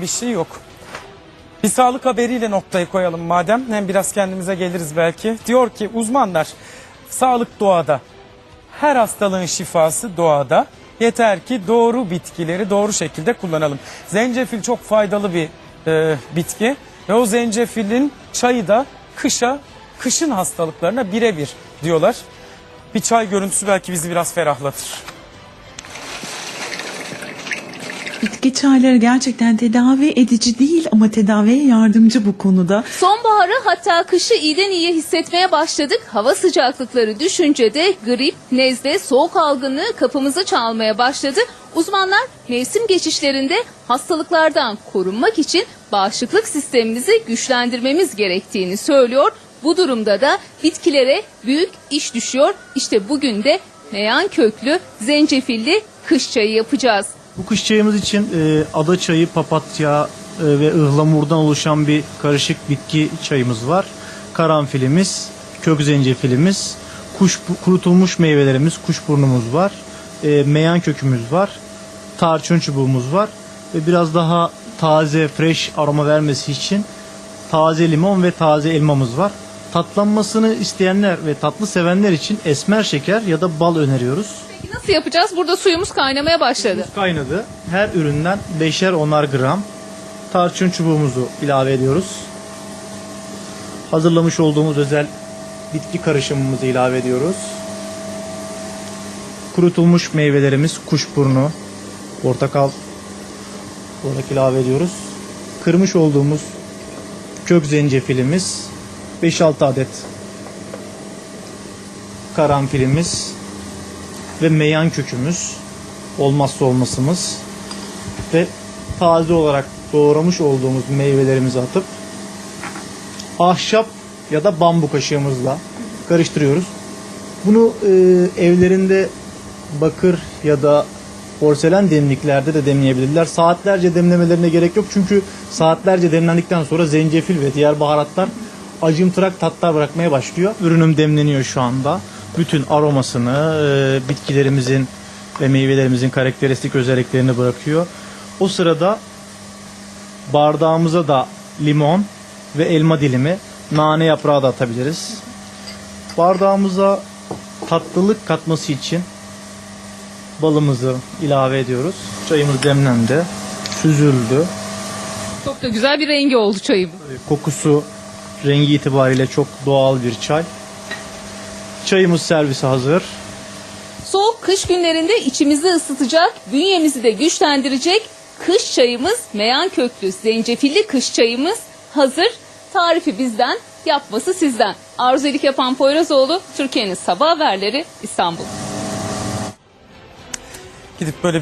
bir şey yok. Bir sağlık haberiyle noktayı koyalım madem. Hem biraz kendimize geliriz belki. Diyor ki uzmanlar sağlık doğada. Her hastalığın şifası doğada. Yeter ki doğru bitkileri doğru şekilde kullanalım. Zencefil çok faydalı bir e, bitki. Ve o zencefilin çayı da kışa, kışın hastalıklarına birebir diyorlar. Bir çay görüntüsü belki bizi biraz ferahlatır. Bitki çayları gerçekten tedavi edici değil ama tedaviye yardımcı bu konuda. Sonbaharı hatta kışı iyiden iyiye hissetmeye başladık. Hava sıcaklıkları düşünce de grip, nezle, soğuk algınlığı kapımızı çalmaya başladı. Uzmanlar mevsim geçişlerinde hastalıklardan korunmak için bağışıklık sistemimizi güçlendirmemiz gerektiğini söylüyor. Bu durumda da bitkilere büyük iş düşüyor. İşte bugün de meyan köklü zencefilli kış çayı yapacağız. Bu kış çayımız için e, ada çayı, papatya e, ve ıhlamurdan oluşan bir karışık bitki çayımız var. Karanfilimiz, kök zencefilimiz, kuş kurutulmuş meyvelerimiz, kuşburnumuz var. E, meyan kökümüz var. Tarçın çubuğumuz var ve biraz daha taze, fresh aroma vermesi için taze limon ve taze elmamız var. Tatlanmasını isteyenler ve tatlı sevenler için esmer şeker ya da bal öneriyoruz. Peki nasıl yapacağız? Burada suyumuz kaynamaya başladı. Kaynadı. Her üründen 5'er 10'ar gram tarçın çubuğumuzu ilave ediyoruz. Hazırlamış olduğumuz özel bitki karışımımızı ilave ediyoruz. Kurutulmuş meyvelerimiz kuşburnu, portakal olarak ilave ediyoruz. Kırmış olduğumuz kök zencefilimiz 5-6 adet karanfilimiz ve meyan kökümüz olmazsa olmasımız ve taze olarak doğramış olduğumuz meyvelerimizi atıp ahşap ya da bambu kaşığımızla karıştırıyoruz. Bunu e, evlerinde bakır ya da porselen demliklerde de demleyebilirler. Saatlerce demlemelerine gerek yok çünkü saatlerce demlendikten sonra zencefil ve diğer baharatlar acımtırak tatlar bırakmaya başlıyor. Ürünüm demleniyor şu anda. Bütün aromasını e, bitkilerimizin ve meyvelerimizin karakteristik özelliklerini bırakıyor. O sırada bardağımıza da limon ve elma dilimi, nane yaprağı da atabiliriz. Bardağımıza tatlılık katması için balımızı ilave ediyoruz. Çayımız demlendi, süzüldü. Çok da güzel bir rengi oldu çayım. Kokusu, rengi itibariyle çok doğal bir çay. Çayımız servise hazır. Soğuk kış günlerinde içimizi ısıtacak, bünyemizi de güçlendirecek kış çayımız, meyan köklü zencefilli kış çayımız hazır. Tarifi bizden, yapması sizden. Arzuelik yapan Poyrazoğlu, Türkiye'nin sabah haberleri İstanbul. Gidip böyle